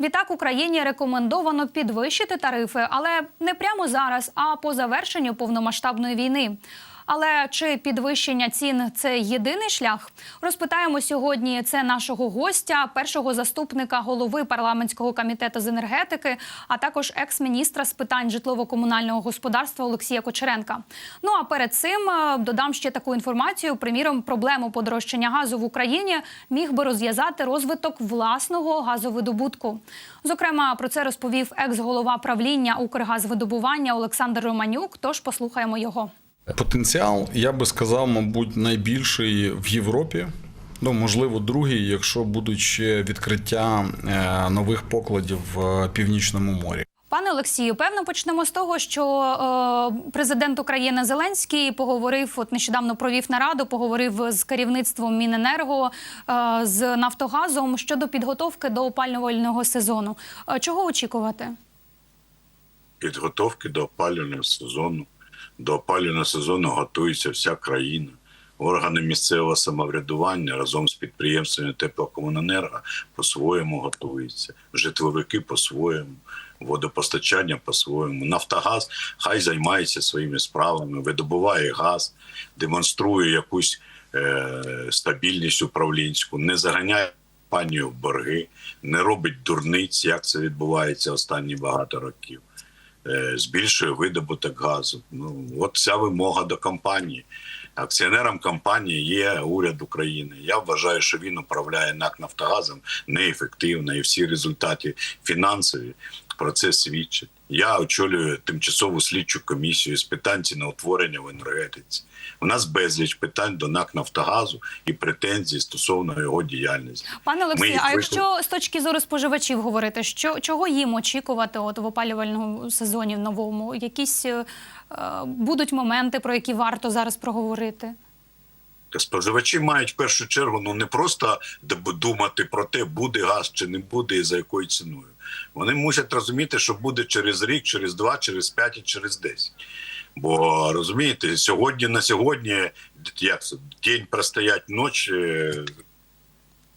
Відтак Україні рекомендовано підвищити тарифи, але не прямо зараз, а по завершенню повномасштабної війни. Але чи підвищення цін це єдиний шлях? Розпитаємо сьогодні це нашого гостя, першого заступника голови парламентського комітету з енергетики, а також екс-міністра з питань житлово-комунального господарства Олексія Кочеренка. Ну а перед цим е, додам ще таку інформацію. Приміром, проблему подорожчання газу в Україні міг би розв'язати розвиток власного газовидобутку. Зокрема, про це розповів екс-голова правління Укргазвидобування Олександр Романюк. Тож послухаємо його. Потенціал, я би сказав, мабуть, найбільший в Європі. Ну, можливо, другий, якщо будуть ще відкриття е, нових покладів в Північному морі. Пане Олексію, певно, почнемо з того, що е, президент України Зеленський поговорив от нещодавно провів нараду, поговорив з керівництвом Міненерго е, з Нафтогазом щодо підготовки до опалювального сезону. Чого очікувати? підготовки до опалювального сезону. До опалювального сезону готується вся країна. Органи місцевого самоврядування разом з підприємствами теплокомуненерго по-своєму готуються. Житловики по-своєму, водопостачання по-своєму. Нафтогаз хай займається своїми справами, видобуває газ, демонструє якусь е, стабільність управлінську, не заганяє компанію в борги, не робить дурниць, як це відбувається останні багато років збільшує видобуток газу. Ну от ця вимога до компанії. Акціонером компанії є уряд України. Я вважаю, що він управляє НАК Нафтогазом неефективно, і всі результати фінансові про це свідчать. Я очолюю тимчасову слідчу комісію з питань ціноутворення в енергетиці. У нас безліч питань до НАК Нафтогазу і претензій стосовно його діяльності. Пане Олексію, їх а якщо з точки зору споживачів говорити, що чого їм очікувати от в опалювальному сезоні в новому? Якісь е, будуть моменти, про які варто зараз проговорити? Споживачі мають в першу чергу ну не просто думати про те, буде газ чи не буде, і за якою ціною. Вони мусять розуміти, що буде через рік, через два, через п'ять і через десять. Бо розумієте, сьогодні на сьогодні як це, день простоять, ніч е,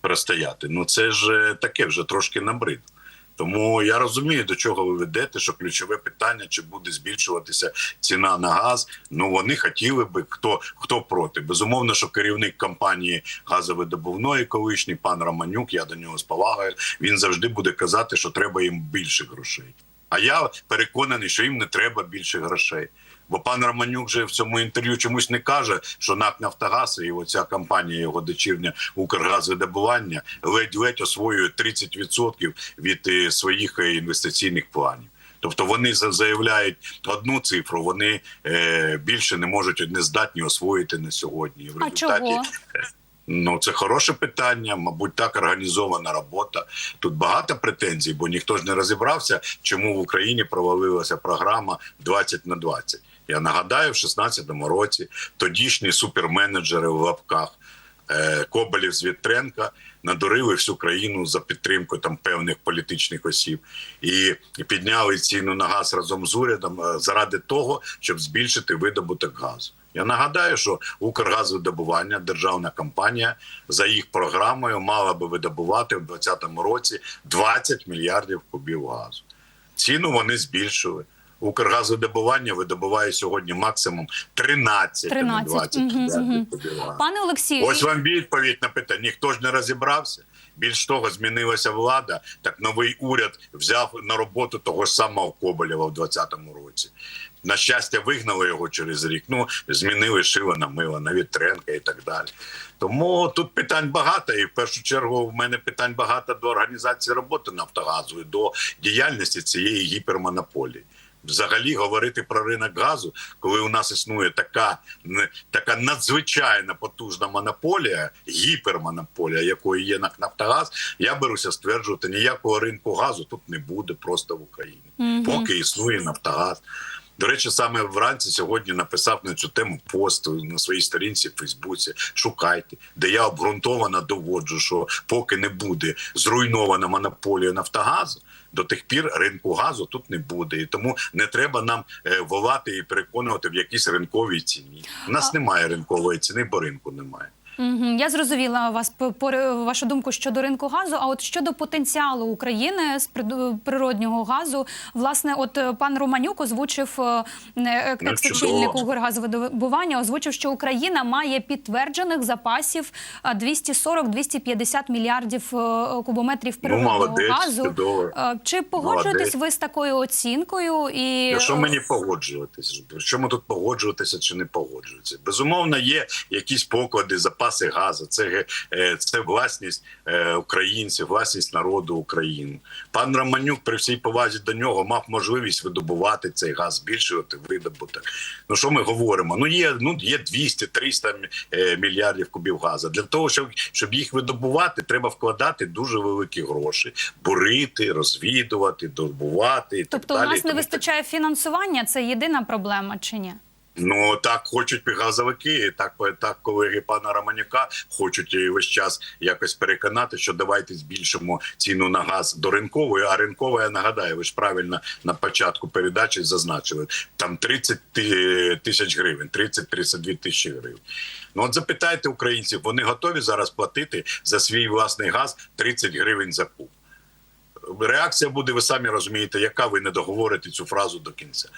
простояти. Ну це ж е, таке вже трошки набридло. Тому я розумію, до чого ви ведете, що ключове питання, чи буде збільшуватися ціна на газ. Ну вони хотіли би, хто хто проти. Безумовно, що керівник компанії газовидобувної колишній пан Романюк, я до нього з повагою, він завжди буде казати, що треба їм більше грошей. А я переконаний, що їм не треба більше грошей. Бо пан Романюк же в цьому інтерв'ю чомусь не каже, що НАК Нафтогаз і оця компанія його дочірня Укргазвидобування ледь-ледь освоює 30% від е, своїх е, інвестиційних планів. Тобто вони за- заявляють одну цифру, вони е, більше не можуть не здатні освоїти на сьогодні. І В А чого? Ну, це хороше питання. Мабуть, так організована робота. Тут багато претензій, бо ніхто ж не розібрався, чому в Україні провалилася програма 20 на 20. Я нагадаю, в 16-му році тодішні суперменеджери в лапках е, Коболєв з Вітренка надурили всю країну за підтримку там певних політичних осіб і, і підняли ціну на газ разом з урядом е, заради того, щоб збільшити видобуток газу. Я нагадаю, що Укргазвидобування, державна компанія, за їх програмою мала би видобувати в 2020 році 20 мільярдів кубів газу. Ціну вони збільшили. Укргазвидобування видобуває сьогодні максимум 13, а 13. 20 Мгм, мільярдів мгм. кубів газу. Пане Олексію, Ось вам відповідь на питання. Ніхто ж не розібрався. Більш того, змінилася влада. Так новий уряд взяв на роботу того ж самого Коболєва в 2020 році. На щастя, вигнали його через рік. Ну змінили шило на мило, на Вітренка і так далі. Тому тут питань багато, і в першу чергу в мене питань багато до організації роботи Нафтогазу і до діяльності цієї гіпермонополії. Взагалі говорити про ринок газу, коли у нас існує така така надзвичайно потужна монополія, гіпермонополія, якою є на Нафтогаз, я беруся стверджувати, ніякого ринку газу тут не буде просто в Україні, поки існує Нафтогаз. До речі, саме вранці сьогодні написав на цю тему пост на своїй сторінці в Фейсбуці. Шукайте, де я обґрунтовано доводжу, що поки не буде зруйнована монополія Нафтогазу, до тих пір ринку газу тут не буде. І тому не треба нам е, волати і переконувати в якійсь ринковій ціні. У нас немає ринкової ціни, бо ринку немає. Угу. Я зрозуміла вас по- вашу думку щодо ринку газу. А от щодо потенціалу України з природнього газу, власне, от е, пан Романюк озвучив е, е, Ну, екс-очільник чудово. Укргазвидобування, озвучив, що Україна має підтверджених запасів е, 240-250 мільярдів кубометрів природного Ну, молодець, газу. чудово. Чи погоджуєтесь Молодець. ви з такою оцінкою? І Ну, Що мені погоджуватися? Що ми тут погоджуватися чи не погоджуватися? Безумовно, є якісь поклади, запаси газу. Це, е, це власність е, українців, власність народу України. Пан Романюк, при всій повазі до нього, мав можливість видобувати цей газ, збільшувати видобуток. Ну що ми говоримо? Ну є ну є 200-300 е, мільярдів кубів газу. Для того, щоб, щоб їх видобувати, треба вкладати дуже великі гроші, бурити, розвідувати, добувати. І Тобто так у нас не вистачає фінансування, це єдина проблема чи ні? Ну так хочуть газовики, так так колеги пана Романюка хочуть весь час якось переконати, що давайте збільшимо ціну на газ до ринкової. А ринкова, я нагадаю, ви ж правильно на початку передачі зазначили там 30 тисяч гривень, 30-32 тисячі гривень. Ну от запитайте українців, вони готові зараз платити за свій власний газ 30 гривень за куб. Реакція буде, ви самі розумієте, яка ви не договорите цю фразу до кінця.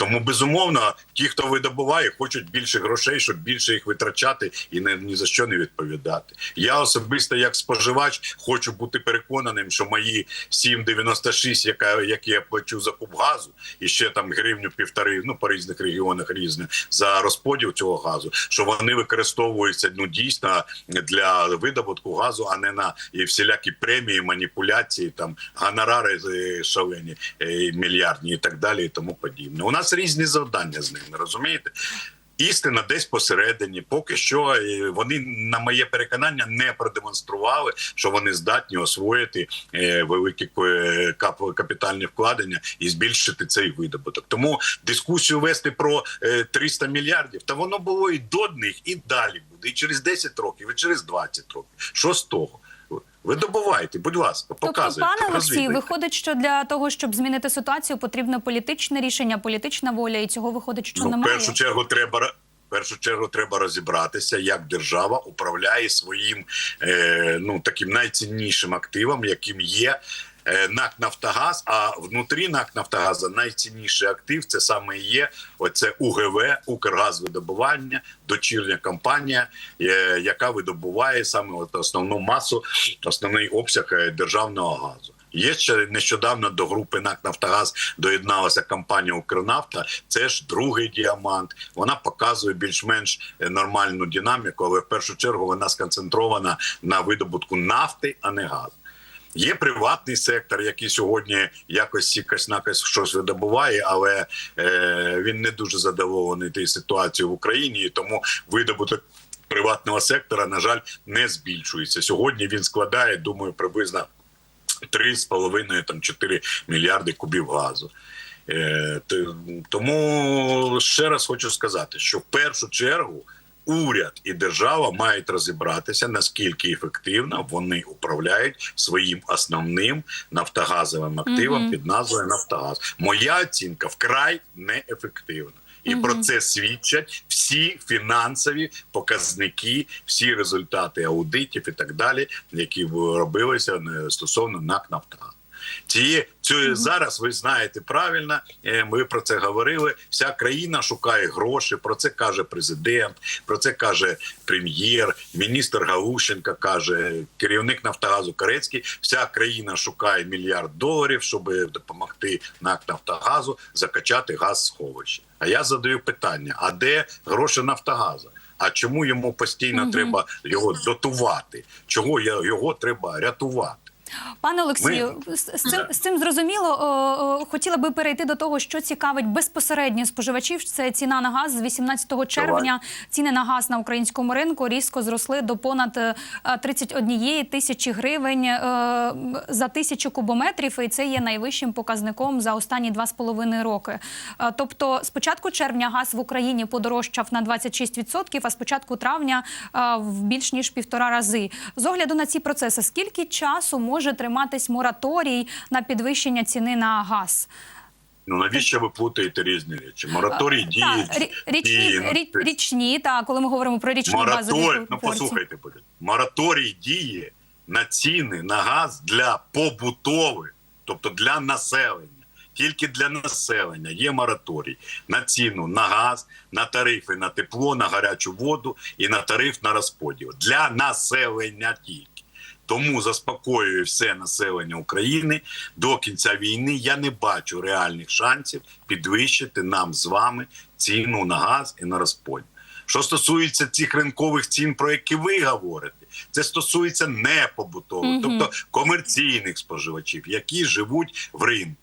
Тому безумовно, ті, хто видобуває, хочуть більше грошей, щоб більше їх витрачати і не ні за що не відповідати. Я особисто, як споживач, хочу бути переконаним, що мої 7,96, яка які я плачу за куб газу, і ще там гривню півтори, ну по різних регіонах різне за розподіл цього газу, що вони використовуються ну дійсно для видобутку газу, а не на і всілякі премії, маніпуляції, там гонорари е, шалені е, мільярдні і так далі, і тому подібне. У нас різні завдання з ними, розумієте? Істина десь посередині, поки що е, вони, на моє переконання, не продемонстрували, що вони здатні освоїти е, великі е, капітальні вкладення і збільшити цей видобуток. Тому дискусію вести про е, 300 мільярдів, та воно було і до них, і далі буде, і через 10 років, і через 20 років. Що з того? Ви добувайте, будь ласка, Тобто, пане Олексій, виходить, що для того, щоб змінити ситуацію, потрібно політичне рішення, політична воля, і цього виходить, що Ну, в немає. першу чергу треба в першу чергу треба розібратися, як держава управляє своїм е, ну таким найціннішим активом, яким є. Е, НАК Нафтогаз, а внутрі НАК Нафтогаза найцінніший актив це саме є оце УГВ, Укргазвидобування, дочірня компанія, е, яка видобуває саме от основну масу, основний обсяг е, державного газу. Є ще нещодавно до групи НАК Нафтогаз доєдналася компанія Укрнафта. Це ж другий діамант. Вона показує більш-менш нормальну динаміку, але в першу чергу вона сконцентрована на видобутку нафти, а не газу. Є приватний сектор, який сьогодні якось якось накось щось видобуває, але е, він не дуже задоволений тією ситуацією в Україні, і тому видобуток приватного сектора, на жаль, не збільшується. Сьогодні він складає, думаю, приблизно 3,5 там 4 мільярди кубів газу. Е, тому ще раз хочу сказати, що в першу чергу уряд і держава мають розібратися, наскільки ефективно вони управляють своїм основним нафтогазовим активом Мгм. під назвою Нафтогаз. Моя оцінка вкрай неефективна. І Мгм. про це свідчать всі фінансові показники, всі результати аудитів і так далі, які робилися е, стосовно НАК «Нафтогаз». Ці, цю, зараз ви знаєте правильно, е, ми про це говорили. Вся країна шукає гроші. Про це каже президент, про це каже прем'єр, міністр Галущенка каже, керівник Нафтогазу Корецький. Вся країна шукає мільярд доларів, щоб допомогти НАК Нафтогазу закачати газ з сховища. А я задаю питання: а де гроші Нафтогазу? А чому йому постійно Мгм. треба його дотувати? Чого я- його треба рятувати? Пане Олексію, з, з цим з цим зрозуміло. Хотіла би перейти до того, що цікавить безпосередньо споживачів. Це ціна на газ з 18 червня. Ціни на газ на українському ринку різко зросли до понад е, 31 тисячі гривень е, за тисячу кубометрів, і це є найвищим показником за останні два з половиною роки. Е, Тобто, з початку червня газ в Україні подорожчав на 26%, а з початку травня е, в більш ніж півтора рази. З огляду на ці процеси, скільки часу може триматись мораторій на підвищення ціни на газ? Ну навіщо ви плутаєте різні речі? Мораторій діє. Річні, ну, річні, так, коли ми говоримо про річні газові Мораторій, ну послухайте, будь мораторій діє на ціни на газ для побутових, тобто для населення. Тільки для населення є мораторій на ціну на газ, на тарифи на тепло, на гарячу воду і на тариф на розподіл. Для населення тільки. Тому заспокоює все населення України до кінця війни. Я не бачу реальних шансів підвищити нам з вами ціну на газ і на розподіл. Що стосується цих ринкових цін, про які ви говорите, це стосується не побутових, тобто комерційних споживачів, які живуть в ринку.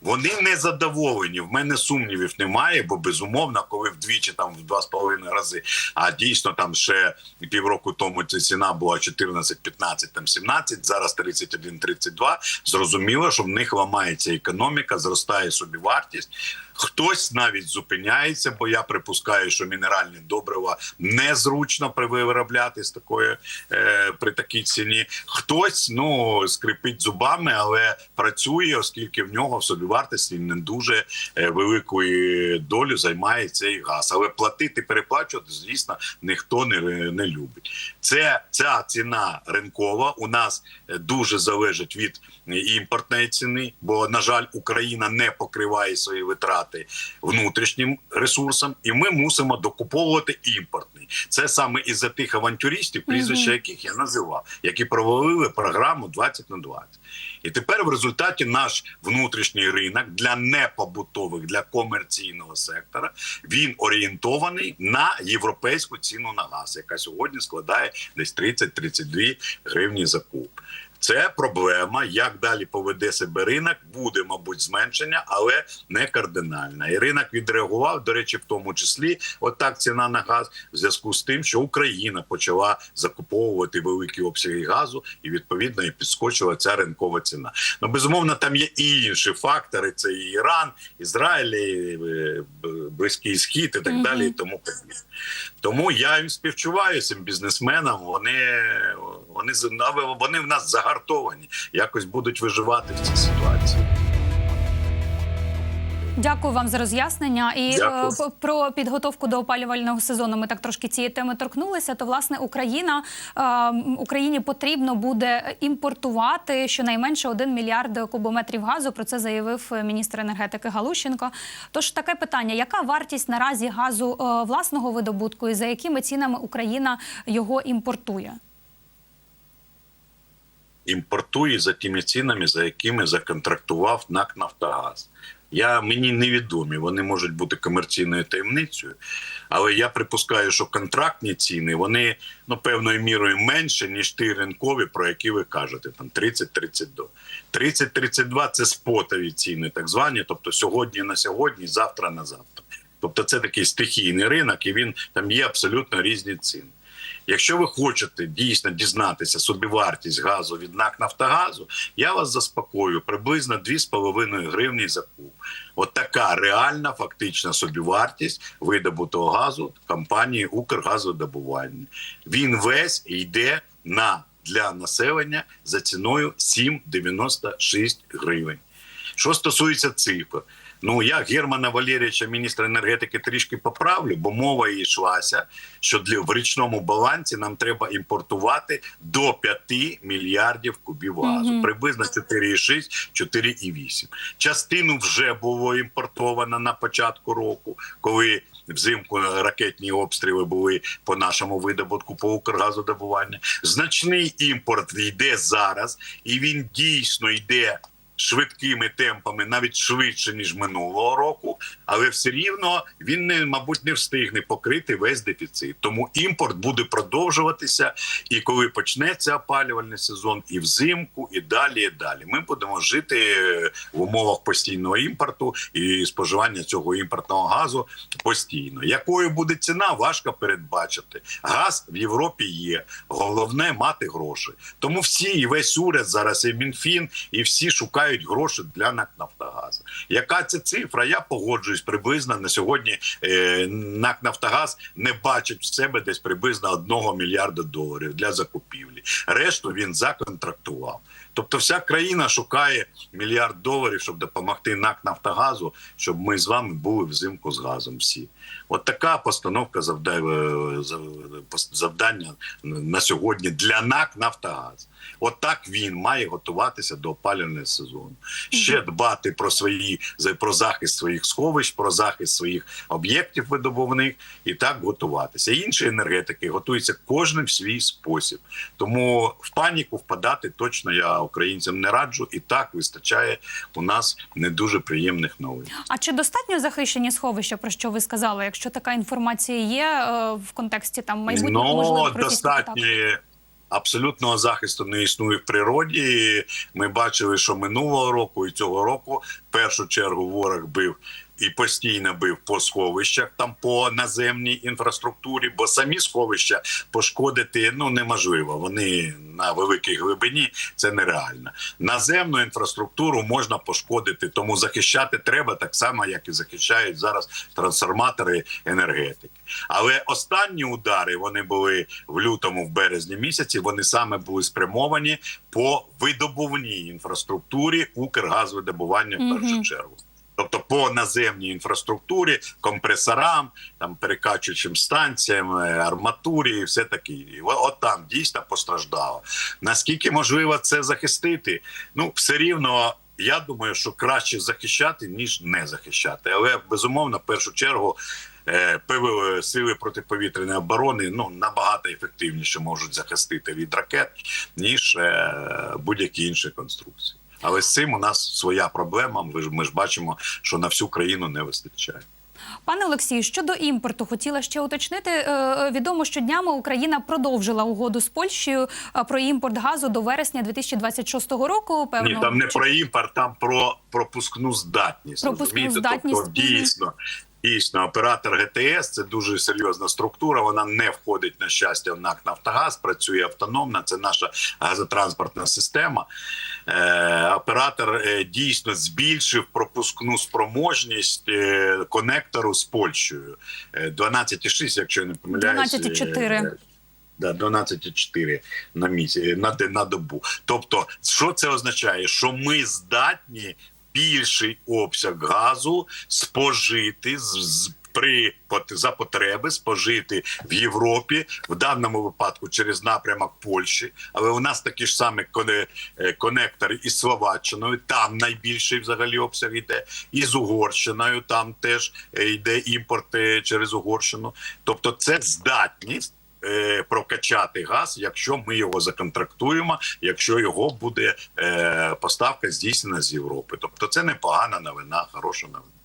Вони не задоволені. В мене сумнівів немає, бо безумовно, коли вдвічі там в два з половиною рази, а дійсно там ще півроку тому ця ціна була 14, 15, там 17, зараз 31, 32, Зрозуміло, що в них ламається економіка, зростає собівартість. Хтось навіть зупиняється, бо я припускаю, що мінеральні добрива незручно при- виробляти з такої е, при такій ціні. Хтось ну скрипить зубами, але працює, оскільки в нього в собівартості не дуже е, великої долі займає цей газ. Але платити, переплачувати, звісно, ніхто не, не любить. Це ця ціна ринкова. У нас е, дуже залежить від імпортної ціни, бо на жаль, Україна не покриває свої витрати внутрішнім ресурсам, і ми мусимо докуповувати імпортний. Це саме із-за тих авантюристів, прізвища яких я називав, які провалили програму 20 на 20. І тепер в результаті наш внутрішній ринок для непобутових, для комерційного сектора він орієнтований на європейську ціну на газ, яка сьогодні складає десь 30-32 гривні за куб. Це проблема. Як далі поведе себе ринок, буде, мабуть, зменшення, але не кардинальне. І ринок відреагував, до речі, в тому числі, отак ціна на газ, в зв'язку з тим, що Україна почала закуповувати великі обсяги газу, і відповідно і підскочила ця ринкова ціна. Ну безумовно, там є і інші фактори: це і Іран, Ізраїль, і, е, Близький Схід і так Мгм. далі. І тому. Тому я їм співчуваю цим бізнесменам. Вони, вони, вони в нас загартовані, якось будуть виживати в цій ситуації. Дякую вам за роз'яснення. І Дякую. е, про підготовку до опалювального сезону. Ми так трошки цієї теми торкнулися. То власне Україна е, Україні потрібно буде імпортувати щонайменше 1 мільярд кубометрів газу. Про це заявив е, міністр енергетики Галущенко. Тож таке питання: яка вартість наразі газу власного видобутку і за якими цінами Україна його імпортує? Імпортує за тими цінами, за якими законтрактував НАК Нафтогаз. Я мені невідомі, вони можуть бути комерційною таємницею, але я припускаю, що контрактні ціни вони ну певною мірою менше ніж ті ринкові, про які ви кажете, там 30-32. 30-32 – це спотові ціни, так звані, тобто сьогодні на сьогодні, завтра на завтра. Тобто це такий стихійний ринок, і він там є абсолютно різні ціни. Якщо ви хочете дійсно дізнатися собівартість газу від НАК Нафтогазу, я вас заспокою приблизно 2,5 гривні за куб. От така реальна фактична собівартість видобутого газу компанії Укргазодобування. Він весь йде на для населення за ціною 7,96 гривень. Що стосується цифр, ну я Германа Валерійовича, міністра енергетики, трішки поправлю, бо мова і йшлася, що для в річному балансі нам треба імпортувати до 5 мільярдів кубів газу, Мгм. приблизно 4,6, 4,8. Частину вже було імпортовано на початку року, коли взимку ракетні обстріли були по нашому видобутку по Укргазодобуванню. Значний імпорт йде зараз, і він дійсно йде швидкими темпами, навіть швидше ніж минулого року, але все рівно він не мабуть не встигне покрити весь дефіцит. Тому імпорт буде продовжуватися. І коли почнеться опалювальний сезон, і взимку, і далі, і далі. Ми будемо жити е, в умовах постійного імпорту і споживання цього імпортного газу постійно. Якою буде ціна, важко передбачити. Газ в Європі є. Головне мати гроші. Тому всі і весь уряд зараз, і Мінфін, і всі шукають гроші для НАК Нафтогазу. Яка це цифра? Я погоджуюсь приблизно на сьогодні. Е, НАК Нафтогаз не бачить в себе десь приблизно 1 мільярда доларів для закупівлі. Решту він законтрактував. Тобто, вся країна шукає мільярд доларів, щоб допомогти НАК Нафтогазу, щоб ми з вами були взимку з газом. Всі, от така постановка завдання, завдання на сьогодні для НАК Нафтогаз. От так він має готуватися до опалювального сезону. Ще дбати про свої за- про захист своїх сховищ, про захист своїх об'єктів видобувних і так готуватися. Інші енергетики готуються кожен в свій спосіб. Тому в паніку впадати точно я українцям не раджу, і так вистачає у нас не дуже приємних новин. А чи достатньо захищені сховища, про що ви сказали? Якщо така інформація є е, в контексті там майбутнього Ну, російських достатньо абсолютного захисту не існує в природі. Ми бачили, що минулого року і цього року в першу чергу ворог бив. І постійно бив по сховищах, там по наземній інфраструктурі, бо самі сховища пошкодити ну неможливо. Вони на великій глибині це нереально. Наземну інфраструктуру можна пошкодити, тому захищати треба так само, як і захищають зараз трансформатори енергетики. Але останні удари вони були в лютому, в березні місяці. Вони саме були спрямовані по видобувній інфраструктурі Укргазвидобування в першу чергу. Тобто по наземній інфраструктурі, компресорам, там перекачуючим станціям, е, арматурі, і все таке. От там дійсно постраждало. Наскільки можливо це захистити? Ну, все рівно. Я думаю, що краще захищати ніж не захищати. Але безумовно, в першу чергу, е, ПВО, сили протиповітряної оборони ну набагато ефективніше можуть захистити від ракет ніж е, будь-які інші конструкції. Але з цим у нас своя проблема. Ми ж ми ж бачимо, що на всю країну не вистачає. Пане Олексію, щодо імпорту, хотіла ще уточнити. Е, Відомо, що днями Україна продовжила угоду з Польщею е, про імпорт газу до вересня 2026 року. Певно, Ні, там не про імпорт, там про пропускну здатність. Пропускну розумієте? здатність, Тобто, дійсно. Дійсно, оператор ГТС це дуже серйозна структура. Вона не входить на щастя в НАК Нафтогаз, працює автономно. Це наша газотранспортна система. Е, оператор е, дійсно збільшив пропускну спроможність е, конектору з Польщею. Е, 12,6, якщо я не помиляюсь. 12,4. е, Да, 12,4 на місяць на, на добу. Тобто, що це означає? Що ми здатні більший обсяг газу спожити з, при за потреби спожити в Європі в даному випадку через напрямок Польщі. Але у нас такі ж самі е, конектори із Словаччиною. Там найбільший взагалі обсяг йде, і з Угорщиною. Там теж е, йде імпорт е, через Угорщину. Тобто, це здатність е, прокачати газ, якщо ми його законтрактуємо, якщо його буде е, поставка здійснена з Європи. Тобто це непогана новина, хороша новина.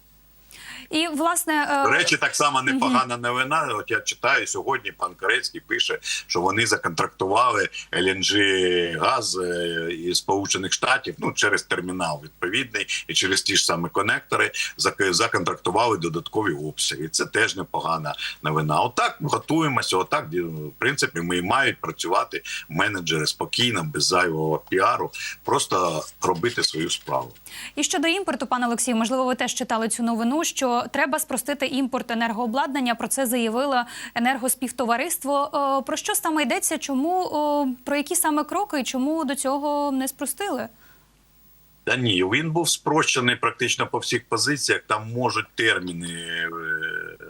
І власне е, До речі, так само непогана новина. От я читаю сьогодні. Пан Корецький пише, що вони законтрактували LNG газ е, із Сполучених Штатів. Ну через термінал відповідний і через ті ж самі конектори зак- законтрактували додаткові обсяги. Це теж непогана новина. Отак готуємося. Отак в принципі ми і мають працювати менеджери спокійно, без зайвого піару, просто робити свою справу. І щодо імпорту, пане Олексію, можливо, ви теж читали цю новину, що треба спростити імпорт енергообладнання. Про це заявило енергоспівтовариство. Е, Про що саме йдеться? Чому про які саме кроки і чому до цього не спростили? Та ні, він був спрощений практично по всіх позиціях. Там можуть терміни е,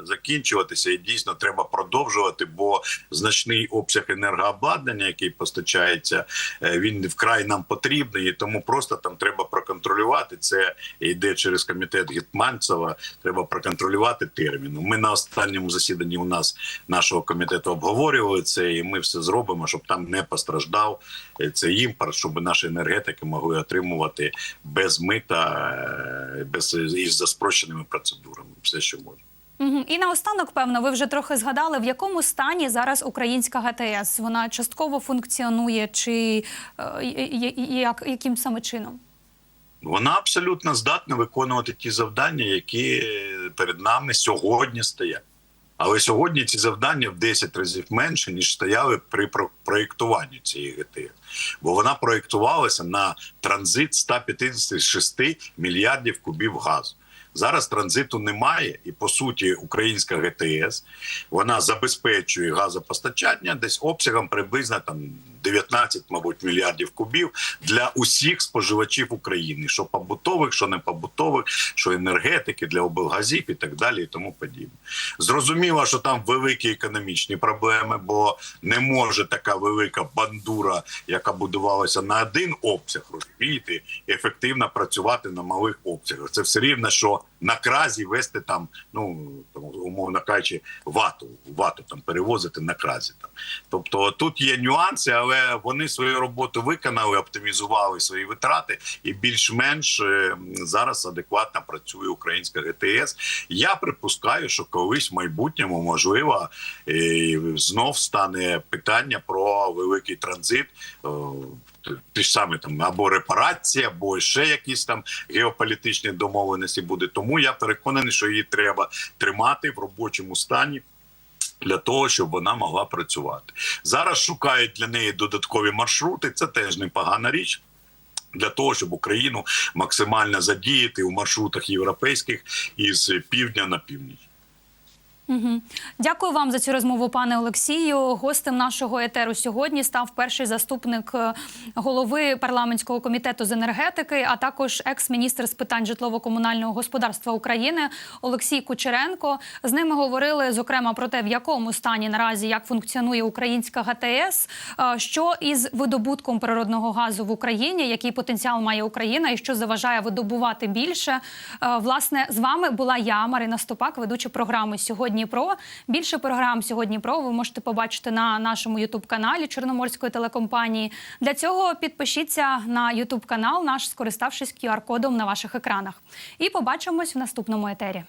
закінчуватися, і дійсно треба продовжувати, бо значний обсяг енергообладнання, який постачається, е, він вкрай нам потрібний, і тому просто там треба проконтролювати. Це йде через комітет Гетманцева. Треба проконтролювати термін. Ми на останньому засіданні у нас нашого комітету обговорювали це, і ми все зробимо, щоб там не постраждав е, цей імпорт, щоб наші енергетики могли отримувати без мита, е, без із за спрощеними процедурами, все, що можна. І наостанок, певно, ви вже трохи згадали, в якому стані зараз українська ГТС? Вона частково функціонує, чи е, як, яким саме чином? Вона абсолютно здатна виконувати ті завдання, які перед нами сьогодні стоять. Але сьогодні ці завдання в 10 разів менше, ніж стояли при про- проєктуванні цієї ГТС. Бо вона проєктувалася на транзит 156 мільярдів кубів газу. Зараз транзиту немає, і по суті, українська ГТС вона забезпечує газопостачання десь обсягом приблизно там 19, мабуть, мільярдів кубів для усіх споживачів України, що побутових, що не побутових, що енергетики для облгазів і так далі, і тому подібне. Зрозуміло, що там великі економічні проблеми, бо не може така велика бандура, яка будувалася на один обсяг, розумієте, ефективно працювати на малих обсягах. Це все рівно, що 说 на кразі вести там, ну там, умовно кажучи, вату, вату там перевозити на кразі. Там. Тобто тут є нюанси, але вони свою роботу виконали, оптимізували свої витрати, і більш-менш е, зараз адекватно працює українська ГТС. Я припускаю, що колись в майбутньому можливо е, знов стане питання про великий транзит. е, Ті ж самі там або репарації, або ще якісь там геополітичні домовленості буде. Тому я переконаний, що її треба тримати в робочому стані. Для того щоб вона могла працювати зараз, шукають для неї додаткові маршрути. Це теж непогана річ. Для того щоб Україну максимально задіяти у маршрутах європейських із півдня на північ. Угу. Дякую вам за цю розмову, пане Олексію. Гостем нашого етеру сьогодні став перший заступник е, голови парламентського комітету з енергетики, а також екс-міністр з питань житлово-комунального господарства України Олексій Кучеренко. З ними говорили зокрема про те, в якому стані наразі як функціонує українська ГТС, е, що із видобутком природного газу в Україні, який потенціал має Україна, і що заважає видобувати більше. Е, Власне, з вами була я, Марина Стопак, ведуча програми сьогодні. Про більше програм сьогодні про ви можете побачити на нашому ютуб каналі Чорноморської телекомпанії. Для цього підпишіться на ютуб канал наш, скориставшись QR-кодом на ваших екранах. І побачимось в наступному етері.